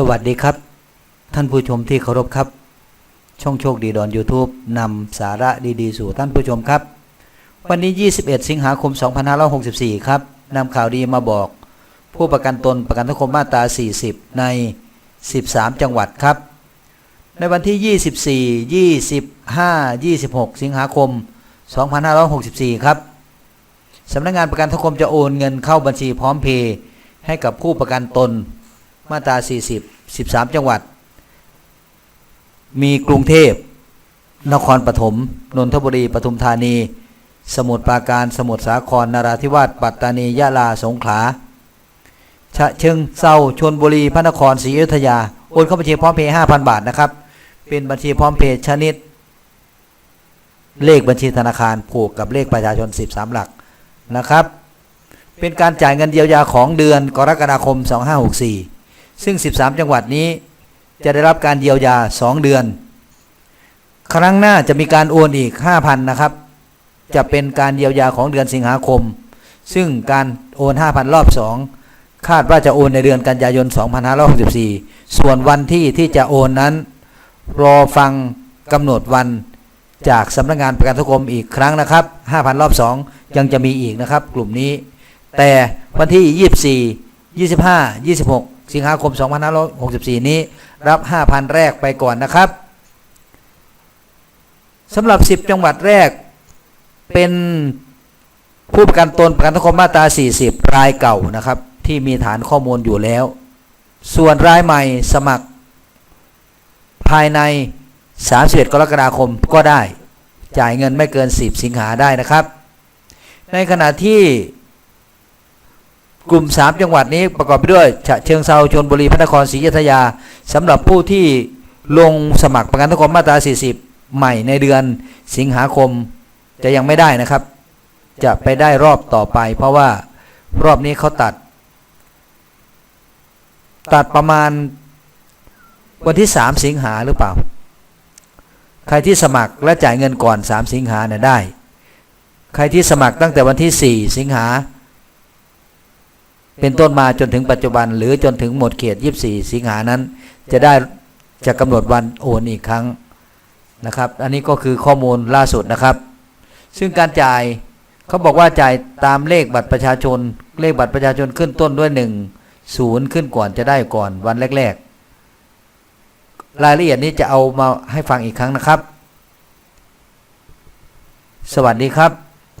สวัสดีครับ ท่านผู้ชมที่เคารพครับ ช่องโชคดีดอน YouTube นำสาระดีๆ สู่ท่านผู้ชมครับ วันนี้ 21 สิงหาคม 2564 ครับนำข่าวดีมาบอก ผู้ประกันตนประกันสังคมมาตรา 40 ใน 13 จังหวัดครับ ในวันที่ 24 25 26 สิงหาคม 2564 ครับสำนักงานประกันสังคมจะโอนเงินเข้าบัญชีพร้อมเพย์ให้กับผู้ประกันตน มาตรา 40 13 จังหวัด มีกรุงเทพ นครปฐมนนทบุรีปทุมธานี สมุทรปราการ สมุทรสาครนราธิวาสปัตตานียะลาสงขลาฉะเชิงเซาชนบุรีพระนครศรีอยุธยา โอนเข้าบัญชีพร้อมเพย์5,000บาทนะครับ เป็นบัญชีพร้อมเพย์ชนิด เลขบัญชีธนาคารผูกกับเลขประชาชน 13 หลักนะครับ เป็นการจ่ายเงินเยียวยาของเดือนกรกฎาคม 2564 ซึ่ง 13 จังหวัดนี้จะได้รับการเยียวยา 2 เดือน ครั้งหน้าจะมีการโอนอีก 5,000 นะครับ จะเป็นการเยียวยาของเดือนสิงหาคม ซึ่งการโอน 5,000 รอบ 2 คาดว่าจะโอนในเดือนกันยายน 2564 ส่วนวันที่ที่จะโอนนั้น รอฟังกำหนดวันจากสำนักงานประกันสังคมอีกครั้งนะครับ 5,000 รอบ 2 ยังจะมีอีกนะครับ กลุ่มนี้ แต่วันที่ 24 25 26 สิงหาคม 2564 นี้ รับ 5,000 แรกไปก่อนนะครับสำหรับ 10 จังหวัดแรกเป็นผู้ประกันตนประกันสังคมมาตรา 40 รายเก่านะครับ ที่มีฐานข้อมูลอยู่แล้ว ส่วนรายใหม่สมัคร ภายใน 31 กรกฎาคมก็ได้ จ่ายเงินไม่เกิน 10 สิงหาได้นะครับ ในขณะที่ กลุ่ม 3 จังหวัดนี้ประกอบไปด้วยฉะเชิงเซาชนบุรีพระนครศรีอยุธยาสำหรับผู้ที่ลงสมัครประกันสังคมมาตรา 40 ใหม่ในเดือนสิงหาคมจะยังไม่ได้นะครับ จะไปได้รอบต่อไป เพราะว่ารอบนี้เขาตัด ตัดประมาณวันที่ 3 สิงหาหรือเปล่า ใครที่สมัครและจ่ายเงินก่อน 3 สิงหาเนี่ยได้ ใครที่สมัครตั้งแต่วันที่ 4 สิงหา เป็นต้นมาจนถึงปัจจุบัน หรือจนถึงหมดเขต 24 สิงหานั้น จะได้จะกำหนดวันโอนอีกครั้งนะครับ อันนี้ก็คือข้อมูลล่าสุดนะครับ ซึ่งการจ่ายเขาบอกว่าจ่ายตามเลขบัตรประชาชน เลขบัตรประชาชนขึ้นต้นด้วย 1 0 ขึ้นก่อนจะได้ก่อนวันแรก ๆ รายละเอียดนี้จะเอามาให้ฟังอีกครั้งนะครับ สวัสดีครับ